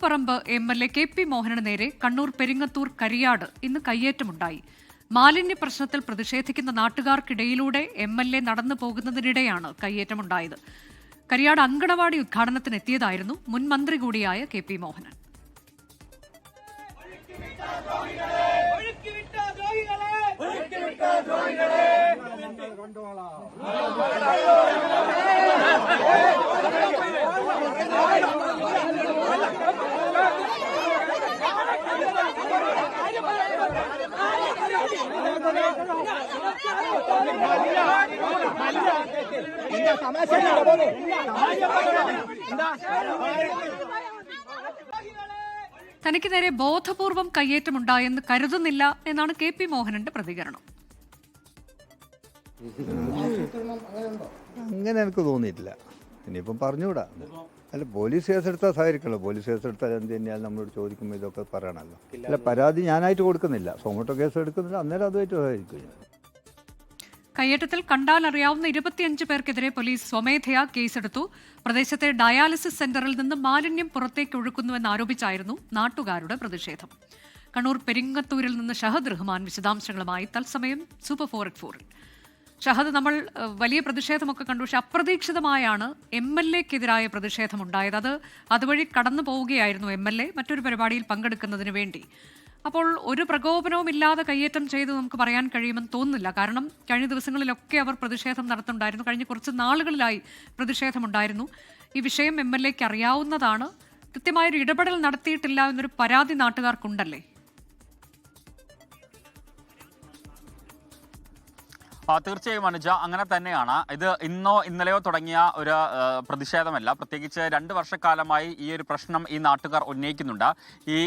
Koothuparamba M L A K P Mohanan നേരെ കണ്ണൂർ പെരിങ്ങത്തൂർ കരിയാട് ഇന്ന് കയ്യേറ്റമുണ്ടായി. മാലിന്യ പ്രശ്നത്തിൽ പ്രതിഷേധിക്കുന്ന നാട്ടുകാർക്കിടയിലൂടെ എം എൽ എ നടന്നു പോകുന്നതിനിടെയാണ് കയ്യേറ്റമുണ്ടായത്. കരിയാട് അങ്കണവാടി ഉദ്ഘാടനത്തിന് എത്തിയതായിരുന്നു മുൻ മന്ത്രി കൂടിയായ കെ പി മോഹനൻ. തനിക്ക് നേരെ ബോധപൂർവം കയ്യേറ്റമുണ്ടായെന്ന് കരുതുന്നില്ല എന്നാണ് കെ പി മോഹനന്റെ പ്രതികരണം. അങ്ങനെ എനിക്ക് തോന്നിയിട്ടില്ല. ഇനിയിപ്പം പറഞ്ഞുകൂടാ. അല്ല പോലീസ് കേസെടുത്താൽ സഹകരിക്കല്ലോ പോലീസ് കേസെടുത്താൽ എന്ത് തന്നെയാലും നമ്മളോട് ചോദിക്കുമ്പോൾ ഇതൊക്കെ പറയണമല്ലോ. അല്ല പരാതി ഞാനായിട്ട് കൊടുക്കുന്നില്ല. സോമോട്ടോ കേസ് എടുക്കുന്നില്ല. അന്നേരം അതുമായിട്ട് സഹകരിക്കും ഞാൻ. കയ്യേറ്റത്തിൽ കണ്ടാലറിയാവുന്ന ഇരുപത്തിയഞ്ച് പേർക്കെതിരെ പോലീസ് സ്വമേധയാ കേസെടുത്തു. പ്രദേശത്തെ ഡയാലിസിസ് സെന്ററിൽ നിന്ന് മാലിന്യം പുറത്തേക്ക് ഒഴുക്കുന്നുവെന്ന് ആരോപിച്ചായിരുന്നു നാട്ടുകാരുടെ പ്രതിഷേധം. കണ്ണൂർ പെരിങ്ങത്തൂരിൽ നിന്ന് ഷഹദ് റഹ്മാൻ വിശദാംശങ്ങളുമായി തത്സമയം സൂപ്പർ ഫോർ എറ്റ് ഫോറിൽ. ഷഹദ് നമ്മൾ വലിയ പ്രതിഷേധമൊക്കെ കണ്ടു. പക്ഷെ അപ്രതീക്ഷിതമായാണ് എം എൽ എക്കെതിരായ പ്രതിഷേധമുണ്ടായത്. അത് അതുവഴി കടന്നു പോവുകയായിരുന്നു എം എൽ എ. മറ്റൊരു പരിപാടിയിൽ പങ്കെടുക്കുന്നതിന് വേണ്ടി. അപ്പോൾ ഒരു പ്രകോപനവും ഇല്ലാതെ കയ്യേറ്റം ചെയ്ത് നമുക്ക് പറയാൻ കഴിയുമെന്ന് തോന്നുന്നില്ല. കാരണം കഴിഞ്ഞ ദിവസങ്ങളിലൊക്കെ അവർ പ്രതിഷേധം നടത്തുന്നുണ്ടായിരുന്നു. കഴിഞ്ഞ കുറച്ച് നാളുകളിലായി പ്രതിഷേധമുണ്ടായിരുന്നു. ഈ വിഷയം എം എൽ എക്ക് അറിയാവുന്നതാണ്. കൃത്യമായൊരു ഇടപെടൽ നടത്തിയിട്ടില്ല എന്നൊരു പരാതി നാട്ടുകാർക്കുണ്ടല്ലേ? തീർച്ചയായും അനുജ അങ്ങനെ തന്നെയാണ്. ഇത് ഇന്നോ ഇന്നലെയോ തുടങ്ങിയ ഒരു പ്രതിഷേധമല്ല. പ്രത്യേകിച്ച് രണ്ട് വർഷക്കാലമായി ഈ ഒരു പ്രശ്നം ഈ നാട്ടുകാർ ഉന്നയിക്കുന്നുണ്ട്. ഈ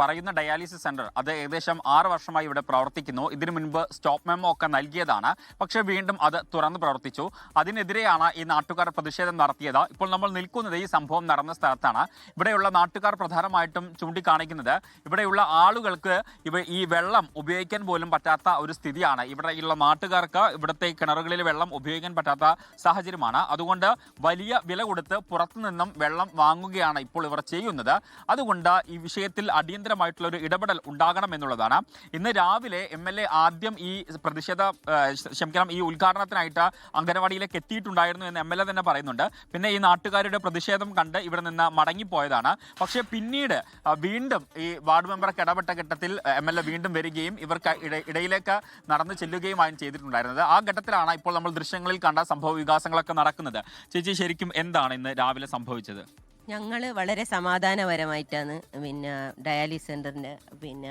പറയുന്ന ഡയാലിസിസ് സെന്റർ അത് ഏകദേശം ആറ് വർഷമായി ഇവിടെ പ്രവർത്തിക്കുന്നു. ഇതിനു മുൻപ് സ്റ്റോപ്പ് മെമ്മോ ഒക്കെ നൽകിയതാണ്. പക്ഷേ വീണ്ടും അത് തുറന്ന് പ്രവർത്തിച്ചു. അതിനെതിരെയാണ് ഈ നാട്ടുകാർ പ്രതിഷേധം നടത്തിയത്. ഇപ്പോൾ നമ്മൾ നിൽക്കുന്നത് ഈ സംഭവം നടന്ന സ്ഥലത്താണ്. ഇവിടെയുള്ള നാട്ടുകാർ പ്രധാനമായിട്ടും ചൂണ്ടിക്കാണിക്കുന്നത് ഇവിടെയുള്ള ആളുകൾക്ക് ഇവ ഈ വെള്ളം ഉപയോഗിക്കാൻ പോലും പറ്റാത്ത ഒരു സ്ഥിതിയാണ്. ഇവിടെയുള്ള നാട്ടുകാർക്ക് ഇവിടുത്തെ കിണറുകളിൽ വെള്ളം ഉപയോഗിക്കാൻ പറ്റാത്ത സാഹചര്യമാണ്. അതുകൊണ്ട് വലിയ വില കൊടുത്ത് പുറത്തു നിന്നും വെള്ളം വാങ്ങുകയാണ് ഇപ്പോൾ ഇവർ ചെയ്യുന്നത്. അതുകൊണ്ട് ഈ വിഷയത്തിൽ അടിയന്തരമായിട്ടുള്ള ഒരു ഇടപെടൽ ഉണ്ടാകണം എന്നുള്ളതാണ്. ഇന്ന് രാവിലെ എം എൽ എ ആദ്യം ഈ പ്രതിഷേധ ക്ഷമിക്കണം ഈ ഉദ്ഘാടനത്തിനായിട്ട് അംഗനവാടിയിലേക്ക് എത്തിയിട്ടുണ്ടായിരുന്നു എന്ന് എം എൽ എ തന്നെ പറയുന്നുണ്ട്. പിന്നെ ഈ നാട്ടുകാരുടെ പ്രതിഷേധം കണ്ട് ഇവിടെ നിന്ന് മടങ്ങിപ്പോയതാണ്. പക്ഷേ പിന്നീട് വീണ്ടും ഈ വാർഡ് മെമ്പർക്ക് ഇടപെട്ട ഘട്ടത്തിൽ എം എൽ എ വീണ്ടും വരികയും ഇവർക്ക് ഇടയിലേക്ക് ഇടയിലേക്ക് ചെല്ലുകയും ചെല്ലുകയുമായും ചെയ്തിട്ടുണ്ടായിരുന്നത് ആ ഘട്ടത്തിലാണ് ഇപ്പോൾ നമ്മൾ ദൃശ്യങ്ങളിൽ കണ്ട സംഭവ വികാസങ്ങളൊക്കെ നടക്കുന്നത്. ചേച്ചി ശരിക്കും എന്താണ് ഇന്ന് രാവിലെ സംഭവിച്ചത്? ഞങ്ങൾ വളരെ സമാധാനപരമായിട്ടാണ് പിന്നെ ഡയാലിസ് സെന്ററിന്റെ പിന്നെ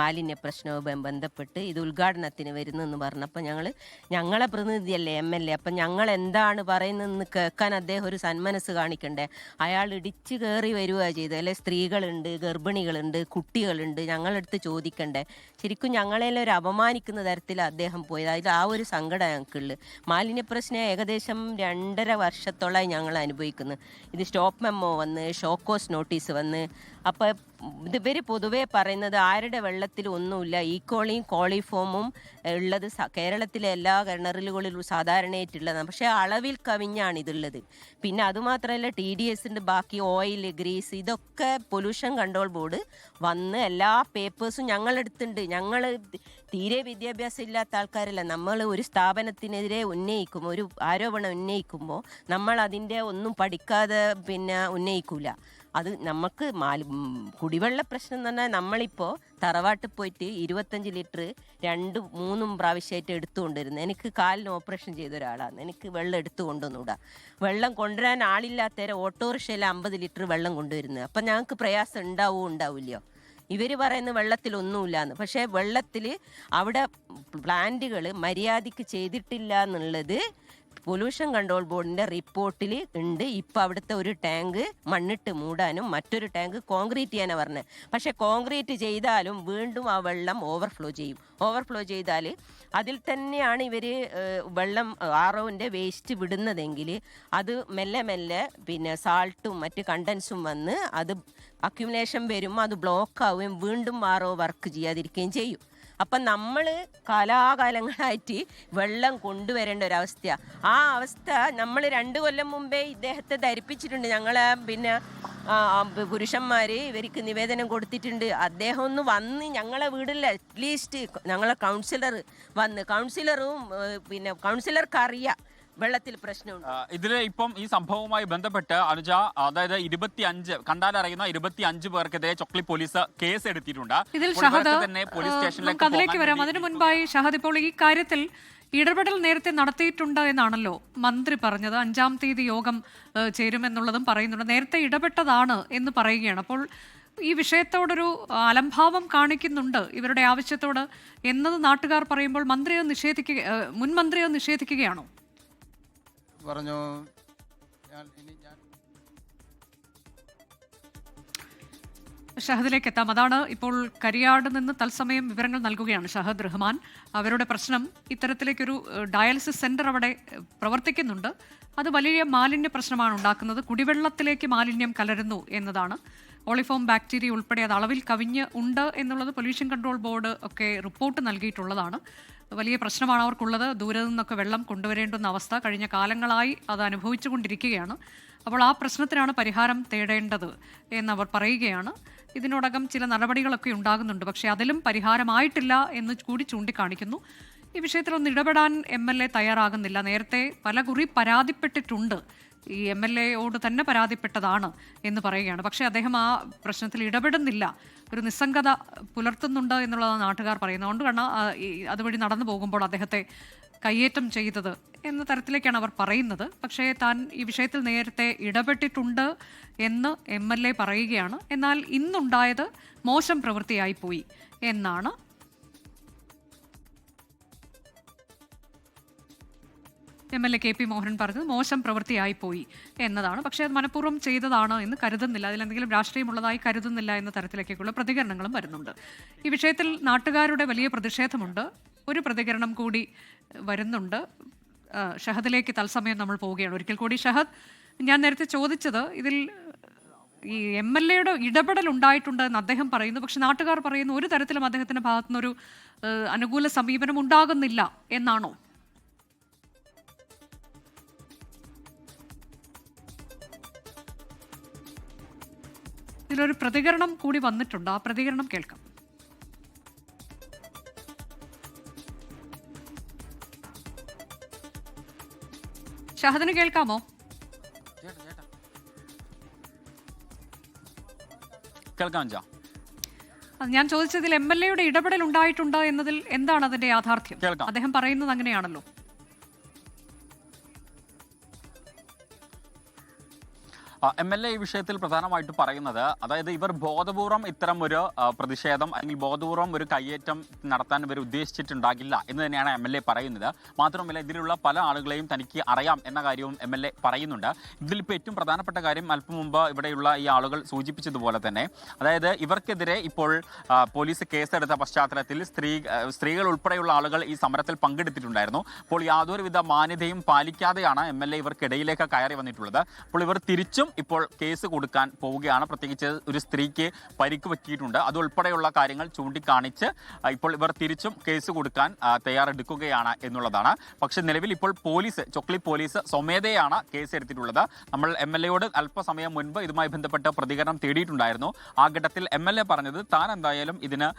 മാലിന്യ പ്രശ്നവുമായി ബന്ധപ്പെട്ട് ഇത് ഉദ്ഘാടനത്തിന് വരുന്നെന്ന് പറഞ്ഞപ്പോൾ ഞങ്ങൾ ഞങ്ങളെ പ്രതിനിധിയല്ലേ എം എൽ എ. അപ്പം ഞങ്ങൾ എന്താണ് പറയുന്നതെന്ന് കേൾക്കാൻ അദ്ദേഹം ഒരു സന്മനസ് കാണിക്കണ്ടേ? അയാൾ ഇടിച്ചു കയറി വരിക ചെയ്ത് അല്ലെ സ്ത്രീകളുണ്ട് ഗർഭിണികളുണ്ട് കുട്ടികളുണ്ട്. ഞങ്ങളെടുത്ത് ചോദിക്കണ്ടേ? ശരിക്കും ഞങ്ങളെല്ലാം ഒരു അപമാനിക്കുന്ന തരത്തിൽ അദ്ദേഹം പോയത്. അതിൽ ആ ഒരു സങ്കടം ഞങ്ങൾക്കുള്ളു. മാലിന്യ പ്രശ്നം ഏകദേശം രണ്ടര വർഷത്തോളമായി ഞങ്ങൾ അനുഭവിക്കുന്നു. ഇത് സ്റ്റോപ്പ് മെമ്മോ വന്ന് ഷോക്കോസ് നോട്ടീസ് വന്ന് അപ്പോൾ ഇവർ പൊതുവേ പറയുന്നത് ആരുടെ വെള്ളത്തിൽ ഒന്നുമില്ല. ഈക്കോളിയും കോളിഫോമും ഉള്ളത് കേരളത്തിലെ എല്ലാ കിണറുകളിലും സാധാരണയായിട്ടുള്ളതാണ് പക്ഷേ അളവിൽ കവിഞ്ഞാണ് ഇതുള്ളത്. പിന്നെ അതുമാത്രമല്ല ടി ഡി എസിന്റെ ബാക്കി ഓയിൽ ഗ്രീസ് ഇതൊക്കെ പൊല്യൂഷൻ കൺട്രോൾ ബോർഡ് വന്ന് എല്ലാ പേപ്പേഴ്സും ഞങ്ങളെടുത്തുണ്ട് ഞങ്ങൾ തീരെ വിദ്യാഭ്യാസം ഇല്ലാത്ത ആൾക്കാരല്ല. നമ്മൾ ഒരു സ്ഥാപനത്തിനെതിരെ ഉന്നയിക്കും ഒരു ആരോപണം ഉന്നയിക്കുമ്പോൾ നമ്മൾ അതിന്റെ ഒന്നും പഠിക്കാതെ പിന്നെ ഉന്നയിക്കൂല. അത് നമുക്ക് മാലി കുടിവെള്ള പ്രശ്നം എന്ന് പറഞ്ഞാൽ നമ്മളിപ്പോൾ തറവാട്ടിൽ പോയിട്ട് ഇരുപത്തഞ്ച് ലിറ്റർ രണ്ട് മൂന്നും പ്രാവശ്യമായിട്ട് എടുത്തുകൊണ്ടിരുന്നു. എനിക്ക് കാലിന് ഓപ്പറേഷൻ ചെയ്ത ഒരാളാണ് എനിക്ക് വെള്ളം എടുത്തു കൊണ്ടുവന്നൂടാ. വെള്ളം കൊണ്ടുവരാൻ ആളില്ലാത്തവരെ ഓട്ടോറിക്ഷയിൽ അമ്പത് ലിറ്റർ വെള്ളം കൊണ്ടുവരുന്നത് അപ്പം ഞങ്ങൾക്ക് പ്രയാസം ഉണ്ടാവുമോ ഉണ്ടാവില്ലയോ? ഇവർ പറയുന്ന വെള്ളത്തിലൊന്നുമില്ലാന്ന് പക്ഷേ വെള്ളത്തിൽ അവിടെ പ്ലാന്റുകൾ മര്യാദയ്ക്ക് ചെയ്തിട്ടില്ല എന്നുള്ളത് പൊല്യൂഷൻ കൺട്രോൾ ബോർഡിന്റെ റിപ്പോർട്ടിൽ ഉണ്ട്. ഇപ്പൊ അവിടുത്തെ ഒരു ടാങ്ക് മണ്ണിട്ട് മൂടാനും മറ്റൊരു ടാങ്ക് കോൺക്രീറ്റ് ചെയ്യാനാണ് പറഞ്ഞത് പക്ഷെ കോൺക്രീറ്റ് ചെയ്താലും വീണ്ടും ആ വെള്ളം ഓവർഫ്ലോ ചെയ്യും. ഓവർഫ്ലോ ചെയ്താൽ അതിൽ തന്നെയാണ് ഇവർ വെള്ളം ആറോവിന്റെ വേസ്റ്റ് വിടുന്നതെങ്കിൽ അത് മെല്ലെ മെല്ലെ പിന്നെ സാൾട്ടും മറ്റ് കണ്ടൻസും വന്ന് അത് അക്യുമുലേഷൻ വരും അത് ബ്ലോക്ക് ആവുകയും വീണ്ടും ആറോ വർക്ക് ചെയ്യാതിരിക്കുകയും ചെയ്യും. അപ്പം നമ്മൾ കാലാകാലങ്ങളായിട്ട് വെള്ളം കൊണ്ടുവരേണ്ട ഒരു ഒരവസ്ഥയാണ് ആ അവസ്ഥ നമ്മൾ രണ്ട് കൊല്ലം മുമ്പേ ഇദ്ദേഹത്തെ ധരിപ്പിച്ചിട്ടുണ്ട്. ഞങ്ങളെ പിന്നെ പുരുഷന്മാർ ഇവർക്ക് നിവേദനം കൊടുത്തിട്ടുണ്ട്. അദ്ദേഹം ഒന്ന് വന്ന് ഞങ്ങളെ വീട്ടിൽ അറ്റ്ലീസ്റ്റ് ഞങ്ങളെ കൗൺസിലർ വന്ന് കൗൺസിലറും പിന്നെ കൗൺസിലർക്ക് അറിയാം വെള്ളത്തിൽ പ്രശ്നമുണ്ട്. ഇതിൽ ഇതിൽ ഇപ്പം ഈ സംഭവവുമായി ബന്ധപ്പെട്ട് അനുജ അതായത് ഇരുപത്തി അഞ്ച് കണ്ടാലറിയുന്ന ഇരുപത്തി അഞ്ച് പേർക്കെതിരെ ചൊക്ലി പോലീസ് കേസ് എടുത്തിട്ടുണ്ട് ഇതിൽ ഷഹദ് തന്നെ പോലീസ് സ്റ്റേഷനിലേക്ക് നമുക്ക് അതിലേക്ക് വരാം. അതിനു മുൻപായി ഷഹദ് ഇപ്പോൾ ഈ കാര്യത്തിൽ ഇടപെടൽ നേരത്തെ നടത്തിയിട്ടുണ്ട് എന്നാണല്ലോ മന്ത്രി പറഞ്ഞത്. അഞ്ചാം തീയതി യോഗം ചേരുമെന്നുള്ളതും പറയുന്നുണ്ട്. നേരത്തെ ഇടപെട്ടതാണ് എന്ന് പറയുകയാണ്. അപ്പോൾ ഈ വിഷയത്തോടൊരു അലംഭാവം കാണിക്കുന്നുണ്ട് ഇവരുടെ ആവശ്യത്തോട് എന്നത് നാട്ടുകാർ പറയുമ്പോൾ മന്ത്രി അത് നിഷേധിക്കുക ഏഹ്, മുൻ മന്ത്രി അത് നിഷേധിക്കുകയാണോ? പറഞ്ഞു? ഞാൻ ഇനി ഞാൻ ഷഹദിലേക്ക് എത്താം. അതാണ് ഇപ്പോൾ കരിയാട് നിന്ന് തത്സമയം വിവരങ്ങൾ നൽകുകയാണ് ഷഹദ് റഹ്മാൻ. അവരുടെ പ്രശ്നം ഇത്തരത്തിലേക്കൊരു ഡയാലിസിസ് സെന്റർ അവിടെ പ്രവർത്തിക്കുന്നുണ്ട്. അത് വലിയ മാലിന്യ പ്രശ്നമാണ് ഉണ്ടാക്കുന്നത്. കുടിവെള്ളത്തിലേക്ക് മാലിന്യം കലരുന്നു എന്നതാണ്. ഓളിഫോം ബാക്ടീരിയ ഉൾപ്പെടെ അത് അളവിൽ കവിഞ്ഞ് ഉണ്ട് എന്നുള്ളത് പൊല്യൂഷൻ കൺട്രോൾ ബോർഡ് ഒക്കെ റിപ്പോർട്ട് നൽകിയിട്ടുള്ളതാണ്. വലിയ പ്രശ്നമാണ് അവർക്കുള്ളത്. ദൂരെ നിന്നൊക്കെ വെള്ളം കൊണ്ടുവരേണ്ടുന്ന അവസ്ഥ കഴിഞ്ഞ കാലങ്ങളായി അത് അനുഭവിച്ചുകൊണ്ടിരിക്കുകയാണ്. അപ്പോൾ ആ പ്രശ്നത്തിനാണ് പരിഹാരം തേടേണ്ടത് എന്നവർ പറയുകയാണ്. ഇതിനോടകം ചില നടപടികളൊക്കെ ഉണ്ടാകുന്നുണ്ട്. പക്ഷേ അതിലും പരിഹാരമായിട്ടില്ല എന്ന് കൂടി ചൂണ്ടിക്കാണിക്കുന്നു. ഈ വിഷയത്തിലൊന്ന് ഇടപെടാൻ എം എൽ എ തയ്യാറാകുന്നില്ല. നേരത്തെ പല കുറി പരാതിപ്പെട്ടിട്ടുണ്ട്. ഈ എം എൽ എയോട് തന്നെ പരാതിപ്പെട്ടതാണ് എന്ന് പറയുകയാണ്. പക്ഷേ അദ്ദേഹം ആ പ്രശ്നത്തിൽ ഇടപെടുന്നില്ല. ഒരു നിസ്സംഗത പുലർത്തുന്നുണ്ട് എന്നുള്ളതാണ് നാട്ടുകാർ പറയുന്നത്. അതുകൊണ്ട് കാരണം അതുവഴി നടന്നു പോകുമ്പോൾ അദ്ദേഹത്തെ കയ്യേറ്റം ചെയ്തത് എന്ന തരത്തിലേക്കാണ് അവർ പറയുന്നത്. പക്ഷേ താൻ ഈ വിഷയത്തിൽ നേരത്തെ ഇടപെട്ടിട്ടുണ്ട് എന്ന് എം എൽ എ പറയുകയാണ്. എന്നാൽ ഇന്നുണ്ടായത് മോശം പ്രവൃത്തിയായി പോയി എന്നാണ് M L A K P Mohan പറഞ്ഞത് മോശം പ്രവൃത്തിയായി പോയി എന്നതാണ്. പക്ഷേ അത് മനഃപൂർവം ചെയ്തതാണ് എന്ന് കരുതുന്നില്ല. അതിലെന്തെങ്കിലും രാഷ്ട്രീയമുള്ളതായി കരുതുന്നില്ല എന്ന തരത്തിലേക്കുള്ള പ്രതികരണങ്ങളും വരുന്നുണ്ട്. ഈ വിഷയത്തിൽ നാട്ടുകാരുടെ വലിയ പ്രതിഷേധമുണ്ട്. ഒരു പ്രതികരണം കൂടി വരുന്നുണ്ട്. ഷഹദിലേക്ക് തത്സമയം നമ്മൾ പോവുകയാണ്. ഒരിക്കൽ കൂടി ഷഹദ് ഞാൻ നേരത്തെ ചോദിച്ചത് ഇതിൽ ഈ എം എൽ എയുടെ ഇടപെടൽ ഉണ്ടായിട്ടുണ്ട് എന്ന് അദ്ദേഹം പറയുന്നു. പക്ഷെ നാട്ടുകാർ പറയുന്നു ഒരു തരത്തിലും അദ്ദേഹത്തിന്റെ ഭാഗത്തുനിന്നൊരു അനുകൂല സമീപനം ഉണ്ടാകുന്നില്ല എന്നാണോ? ഇതിലൊരു പ്രതികരണം കൂടി വന്നിട്ടുണ്ട്. ആ പ്രതികരണം കേൾക്കാം. ഷഹദിന് കേൾക്കാമോ? കേൾക്കാം ഞാൻ ചോദിച്ചതിൽ എം എൽ എയുടെ ഇടപെടൽ ഉണ്ടായിട്ടുണ്ട് എന്നതിൽ എന്താണ് അതിന്റെ യാഥാർത്ഥ്യം. അദ്ദേഹം പറയുന്നത് അങ്ങനെയാണല്ലോ. എം എൽ എ ഈ വിഷയത്തിൽ പ്രധാനമായിട്ട് പറയുന്നത് അതായത് ഇവർ ബോധപൂർവം ഇത്തരം ഒരു പ്രതിഷേധം അല്ലെങ്കിൽ ബോധപൂർവം ഒരു കയ്യേറ്റം നടത്താൻ ഇവർ ഉദ്ദേശിച്ചിട്ടുണ്ടാകില്ല എന്ന് തന്നെയാണ് എം എൽ എ പറയുന്നത്. മാത്രമല്ല ഇതിലുള്ള പല ആളുകളെയും തനിക്ക് അറിയാം എന്ന കാര്യവും എം എൽ എ പറയുന്നുണ്ട്. ഇതിലിപ്പോൾ ഏറ്റവും പ്രധാനപ്പെട്ട കാര്യം അല്പം മുമ്പ് ഇവിടെയുള്ള ഈ ആളുകൾ സൂചിപ്പിച്ചതുപോലെ തന്നെ അതായത് ഇവർക്കെതിരെ ഇപ്പോൾ പോലീസ് കേസെടുത്ത പശ്ചാത്തലത്തിൽ സ്ത്രീ സ്ത്രീകൾ ഉൾപ്പെടെയുള്ള ആളുകൾ ഈ സമരത്തിൽ പങ്കെടുത്തിട്ടുണ്ടായിരുന്നു. അപ്പോൾ യാതൊരുവിധ മാന്യതയും പാലിക്കാതെയാണ് എം എൽ എ ഇവർക്കിടയിലേക്ക് കയറി വന്നിട്ടുള്ളത്. അപ്പോൾ ഇവർ തിരിച്ചും ഇപ്പോൾ കേസ് കൊടുക്കാൻ പോവുകയാണ്. പ്രത്യേകിച്ച് ഒരു സ്ത്രീക്ക് പരിക്ക് പറ്റിയിട്ടുണ്ട്. അതുൾപ്പെടെയുള്ള കാര്യങ്ങൾ ചൂണ്ടിക്കാണിച്ച് ഇപ്പോൾ ഇവർ തിരിച്ചും കേസ് കൊടുക്കാൻ തയ്യാറെടുക്കുകയാണ് എന്നുള്ളതാണ്. പക്ഷേ നിലവിൽ ഇപ്പോൾ പോലീസ് ചൊക്ലി പോലീസ് സ്വമേധയാണ് കേസ് എടുത്തിട്ടുള്ളത്. നമ്മൾ എം എൽ എയോട് അല്പസമയം മുൻപ് ഇതുമായി ബന്ധപ്പെട്ട പ്രതികരണം തേടിയിട്ടുണ്ടായിരുന്നു. ആ ഘട്ടത്തിൽ എം എൽ എ പറഞ്ഞത് താൻ എന്തായാലും ഇതിന്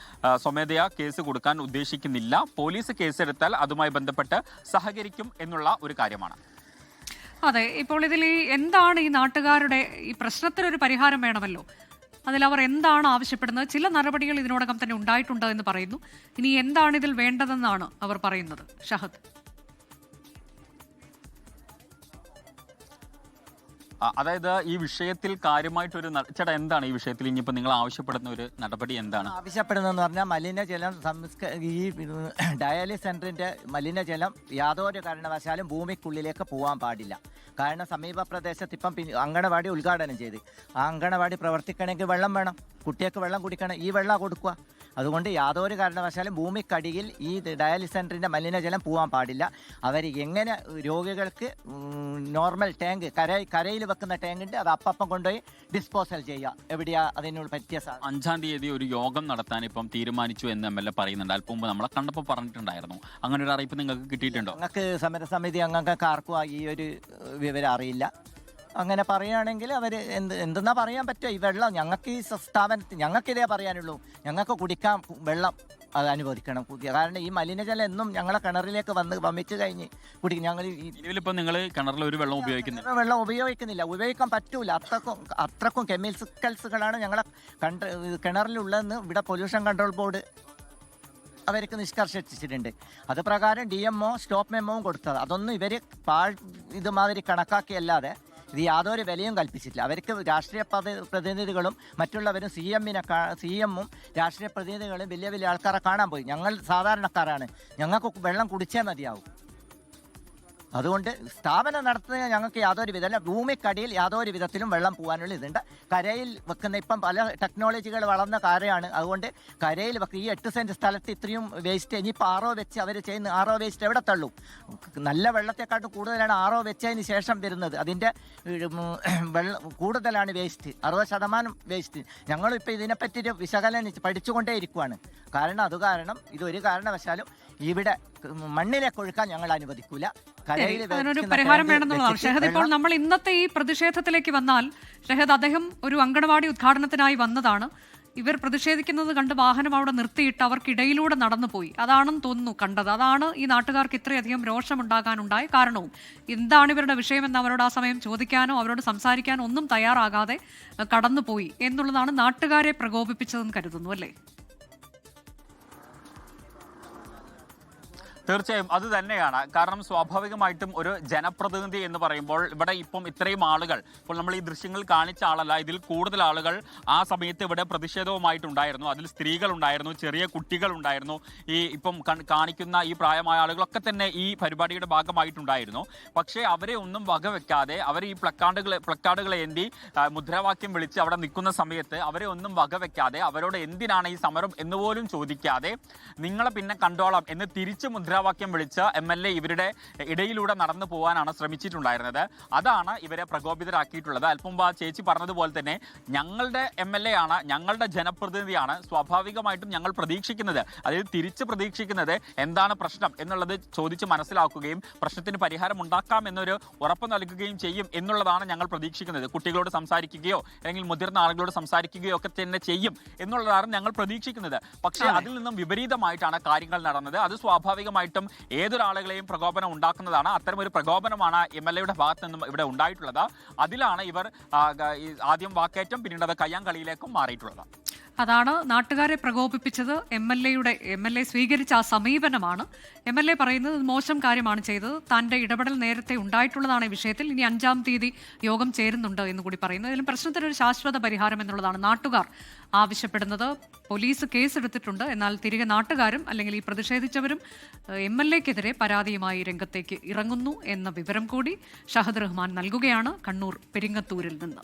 സ്വമേധയാ കേസ് കൊടുക്കാൻ ഉദ്ദേശിക്കുന്നില്ല. പോലീസ് കേസെടുത്താൽ അതുമായി ബന്ധപ്പെട്ട് സഹകരിക്കും എന്നുള്ള ഒരു കാര്യമാണ്. അതെ ഇപ്പോൾ ഇതിൽ ഈ എന്താണ് ഈ നാട്ടുകാരുടെ ഈ പ്രശ്നത്തിനൊരു പരിഹാരം വേണമല്ലോ? അതിൽ അവർ എന്താണ് ആവശ്യപ്പെടുന്നത്? ചില നടപടികൾ ഇതിനോടകം തന്നെ ഉണ്ടായിട്ടുണ്ട് എന്ന് പറയുന്നു. ഇനി എന്താണ് ഇതിൽ വേണ്ടതെന്നാണ് അവർ പറയുന്നത്. ഷഹദ്. അതായത് ഈ വിഷയത്തിൽ കാര്യമായിട്ട് ഒരു ചേട്ടാ എന്താണ് ഈ വിഷയത്തിൽ ഇനിയിപ്പോൾ നിങ്ങൾ ആവശ്യപ്പെടുന്ന ഒരു നടപടി എന്താണ്? ആവശ്യപ്പെടുന്നതെന്ന് പറഞ്ഞാൽ മലിനജലം സംസ്ക ഈ ഡയാലിസ് സെന്ററിന്റെ മലിനജലം യാതൊരു കാരണവശാലും ഭൂമിക്കുള്ളിലേക്ക് പോകാൻ പാടില്ല. കാരണം സമീപ പ്രദേശത്ത് ഇപ്പം അങ്കണവാടി ഉദ്ഘാടനം ചെയ്ത്. ആ അങ്കണവാടി പ്രവർത്തിക്കണമെങ്കിൽ വെള്ളം വേണം. കുട്ടികൾക്ക് വെള്ളം കുടിക്കണം. ഈ വെള്ളം കൊടുക്കുക. അതുകൊണ്ട് യാതൊരു കാരണവശാലും ഭൂമിക്കടിയിൽ ഈ ഡയാലിസ് സെന്ററിന്റെ മലിനജലം പോകാൻ പാടില്ല. അവർ എങ്ങനെ രോഗികൾക്ക് നോർമൽ ടാങ്ക് കര കരയിൽ വെക്കുന്ന ടാങ്ക് ഉണ്ട് അത് അപ്പം കൊണ്ടുപോയി ഡിസ്പോസൽ ചെയ്യുക. എവിടെയാ അതിനോട് പറ്റിയ സാധനം? അഞ്ചാം തീയതി ഒരു യോഗം നടത്താൻ ഇപ്പം തീരുമാനിച്ചു എന്ന് എം എൽ എ പറയുന്നുണ്ട്. അല്പം മുമ്പ് നമ്മളെ കണ്ടപ്പോൾ പറഞ്ഞിട്ടുണ്ടായിരുന്നു. അങ്ങനെ ഒരു അറിയിപ്പ് നിങ്ങൾക്ക് കിട്ടിയിട്ടുണ്ടോ? ഞങ്ങൾക്ക് സമരസമിതി അംഗങ്ങൾക്ക് ആർക്കും ഈ ഒരു വിവരം അറിയില്ല. അങ്ങനെ പറയുകയാണെങ്കിൽ അവർ എന്ത് എന്തെന്നാ പറയാൻ പറ്റുമോ ഈ വെള്ളം ഞങ്ങൾക്ക് ഈ സ്ഥാപനത്തിൽ ഞങ്ങൾക്കിതേ പറയാനുള്ളൂ. ഞങ്ങൾക്ക് കുടിക്കാൻ വെള്ളം അത് അനുവദിക്കണം. കാരണം ഈ മലിനജലം എന്നും ഞങ്ങളെ കിണറിലേക്ക് വന്ന് വമിച്ച് കഴിഞ്ഞ് കുടിക്കും ഞങ്ങൾ ഇപ്പം നിങ്ങൾ കിണറിൽ ഒരു വെള്ളം ഉപയോഗിക്കുന്നില്ല. വെള്ളം ഉപയോഗിക്കുന്നില്ല. ഉപയോഗിക്കാൻ പറ്റൂല. അത്രക്കും അത്രക്കും കെമിക്കൽസുകളാണ് ഞങ്ങളെ കണ്ട കിണറിലുള്ളതെന്ന് ഇവിടെ പൊല്യൂഷൻ കൺട്രോൾ ബോർഡ് അവർക്ക് നിഷ്കർഷിച്ചിട്ടുണ്ട്. അത് പ്രകാരം ഡി എം സ്റ്റോപ്പ് മെമ്മോവും കൊടുത്തത്. അതൊന്നും ഇവർ പാഴ് ഇതുമാതിരി കണക്കാക്കിയല്ലാതെ ഇത് യാതൊരു വിലയും കൽപ്പിച്ചിട്ടില്ല. അവർക്ക് രാഷ്ട്രീയ പ്രതിനിധികളും മറ്റുള്ളവരും സി എമ്മിനെ സി എമ്മും രാഷ്ട്രീയ പ്രതിനിധികളും വലിയ വലിയ ആൾക്കാരെ കാണാൻ പോയി. ഞങ്ങൾ സാധാരണക്കാരാണ്. ഞങ്ങൾക്ക് വെള്ളം കുടിച്ചേ മതിയാവും. അതുകൊണ്ട് സ്ഥാപനം നടത്തുന്ന ഞങ്ങൾക്ക് യാതൊരു വിധമല്ല ഭൂമിക്കടിയിൽ യാതൊരു വിധത്തിലും വെള്ളം പോകാനുള്ള ഇതുണ്ട്. കരയിൽ വെക്കുന്ന ഇപ്പം പല ടെക്നോളജികൾ വളർന്ന കാര്യമാണ് അതുകൊണ്ട് കരയിൽ വെക്കുന്ന ഈ എട്ട് സെന്റ് സ്ഥലത്ത് ഇത്രയും വേസ്റ്റ് ഇനിയിപ്പോൾ ആറോ വെച്ച് അവർ ചെയ്യുന്ന ആറോ വേസ്റ്റ് എവിടെ തള്ളും? നല്ല വെള്ളത്തെക്കാട്ടും കൂടുതലാണ് ആറോ വെച്ചതിന് ശേഷം വരുന്നത്. അതിന്റെ വെള്ളം കൂടുതലാണ് വേസ്റ്റ് അറുപത് ശതമാനം വേസ്റ്റ് ഞങ്ങളിപ്പോൾ ഇതിനെപ്പറ്റി വിശകലനം പഠിച്ചുകൊണ്ടേ ഇരിക്കുവാണ് കാരണം അത് കാരണം ഇതൊരു കാരണവശാലും ഇവിടെ മണ്ണിലെ കൊഴുക്കാൻ ഞങ്ങൾ അനുവദിക്കൂല. അതിനൊരു പരിഹാരം വേണമെന്നുള്ളതാണ്. ഷഹദ് ഇപ്പോൾ നമ്മൾ ഇന്നത്തെ ഈ പ്രതിഷേധത്തിലേക്ക് വന്നാൽ ഷഹദ് അദ്ദേഹം ഒരു അങ്കണവാടി ഉദ്ഘാടനത്തിനായി വന്നതാണ്. ഇവർ പ്രതിഷേധിക്കുന്നത് കണ്ട് വാഹനം അവിടെ നിർത്തിയിട്ട് അവർക്കിടയിലൂടെ നടന്നുപോയി. അതാണെന്ന് തോന്നുന്നു കണ്ടത്. അതാണ് ഈ നാട്ടുകാർക്ക് ഇത്രയധികം രോഷമുണ്ടാകാനുണ്ടായ കാരണവും. എന്താണ് ഇവരുടെ വിഷയമെന്ന് അവരോട് ആ സമയം ചോദിക്കാനോ അവരോട് സംസാരിക്കാനോ ഒന്നും തയ്യാറാകാതെ കടന്നുപോയി എന്നുള്ളതാണ് നാട്ടുകാരെ പ്രകോപിപ്പിച്ചതെന്ന് കരുതുന്നു അല്ലേ? തീർച്ചയായും അത് തന്നെയാണ്. കാരണം സ്വാഭാവികമായിട്ടും ഒരു ജനപ്രതിനിധി എന്ന് പറയുമ്പോൾ ഇവിടെ ഇപ്പം ഇത്രയും ആളുകൾ ഇപ്പോൾ നമ്മൾ ഈ ദൃശ്യങ്ങൾ കാണിച്ച ആളല്ല ഇതിൽ കൂടുതൽ ആളുകൾ ആ സമയത്ത് ഇവിടെ പ്രതിഷേധവുമായിട്ടുണ്ടായിരുന്നു. അതിൽ സ്ത്രീകൾ ഉണ്ടായിരുന്നു ചെറിയ കുട്ടികൾ ഉണ്ടായിരുന്നു ഈ ഇപ്പം കാണിക്കുന്ന ഈ പ്രായമായ ആളുകളൊക്കെ തന്നെ ഈ പരിപാടിയുടെ ഭാഗമായിട്ടുണ്ടായിരുന്നു. പക്ഷേ അവരെ ഒന്നും വകവെക്കാതെ അവർ ഈ പ്ലക്കാർഡുകൾ പ്ലക്കാർഡുകൾ എന്തി മുദ്രാവാക്യം വിളിച്ച് അവിടെ നിൽക്കുന്ന സമയത്ത് അവരെ ഒന്നും വകവെക്കാതെ അവരോട് എന്തിനാണ് ഈ സമരം എന്നുപോലും ചോദിക്കാതെ നിങ്ങളെ പിന്നെ കണ്ടോളാം എന്ന് തിരിച്ച് മുദ്രാവാക്യം വിളിച്ച് എം എൽ എ ഇവരുടെ ഇടയിലൂടെ നടന്നു പോകാനാണ് ശ്രമിച്ചിട്ടുണ്ടായിരുന്നത്. അതാണ് ഇവരെ പ്രകോപിതരാക്കിയിട്ടുള്ളത്. അല്പം ആ ചേച്ചി പറഞ്ഞതുപോലെ തന്നെ ഞങ്ങളുടെ എം എൽ എ ആണ് ഞങ്ങളുടെ ജനപ്രതിനിധിയാണ് സ്വാഭാവികമായിട്ടും ഞങ്ങൾ പ്രതീക്ഷിക്കുന്നത്. അതായത് തിരിച്ച് പ്രതീക്ഷിക്കുന്നത് എന്താണ് പ്രശ്നം എന്നുള്ളത് ചോദിച്ച് മനസ്സിലാക്കുകയും പ്രശ്നത്തിന് പരിഹാരം ഉണ്ടാക്കാം എന്നൊരു ഉറപ്പ് നൽകുകയും ചെയ്യും എന്നുള്ളതാണ് ഞങ്ങൾ പ്രതീക്ഷിക്കുന്നത്. കുട്ടികളോട് സംസാരിക്കുകയോ അല്ലെങ്കിൽ മുതിർന്ന ആളുകളോട് സംസാരിക്കുകയോ ഒക്കെ തന്നെ ചെയ്യും എന്നുള്ളതാണ് ഞങ്ങൾ പ്രതീക്ഷിക്കുന്നത്. പക്ഷേ അതിൽ നിന്നും വിപരീതമായിട്ടാണ് കാര്യങ്ങൾ നടന്നത്. അത് സ്വാഭാവികമായിട്ടും ഏതൊരാളുകളെയും പ്രകോപനം ഉണ്ടാക്കുന്നതാണ്. അത്തരമൊരു പ്രകോപനമാണ് എം എൽ എയുടെ ഭാഗത്ത് നിന്നും ഇവിടെ ഉണ്ടായിട്ടുള്ളത്. അതിലാണ് ഇവർ ആദ്യം വാക്കേറ്റം പിന്നീട് അത് കയ്യാങ്കളിയിലേക്കും മാറിയിട്ടുള്ളത്. അതാണ് നാട്ടുകാരെ പ്രകോപിപ്പിച്ചത് എം എൽ എയുടെ എം എൽ എ സ്വീകരിച്ച ആ സമീപനമാണ്. എം എൽ എ പറയുന്നത് മോശം കാര്യമാണ് ചെയ്തത്. തന്റെ ഇടപെടൽ നേരത്തെ ഉണ്ടായിട്ടുള്ളതാണ് ഈ വിഷയത്തിൽ. ഇനി അഞ്ചാം തീയതി യോഗം ചേരുന്നുണ്ട് എന്ന് കൂടി പറയുന്നു. ഇതിലും പ്രശ്നത്തിനൊരു ശാശ്വത പരിഹാരം എന്നുള്ളതാണ് നാട്ടുകാർ ആവശ്യപ്പെടുന്നത്. പോലീസ് കേസെടുത്തിട്ടുണ്ട്. എന്നാൽ തിരികെ നാട്ടുകാരും അല്ലെങ്കിൽ ഈ പ്രതിഷേധിച്ചവരും എം എൽ എക്കെതിരെ പരാതിയുമായി രംഗത്തേക്ക് ഇറങ്ങുന്നു എന്ന വിവരം കൂടി ഷഹദ് റഹ്മാൻ നൽകുകയാണ് കണ്ണൂർ പെരിങ്ങത്തൂരിൽ നിന്ന്.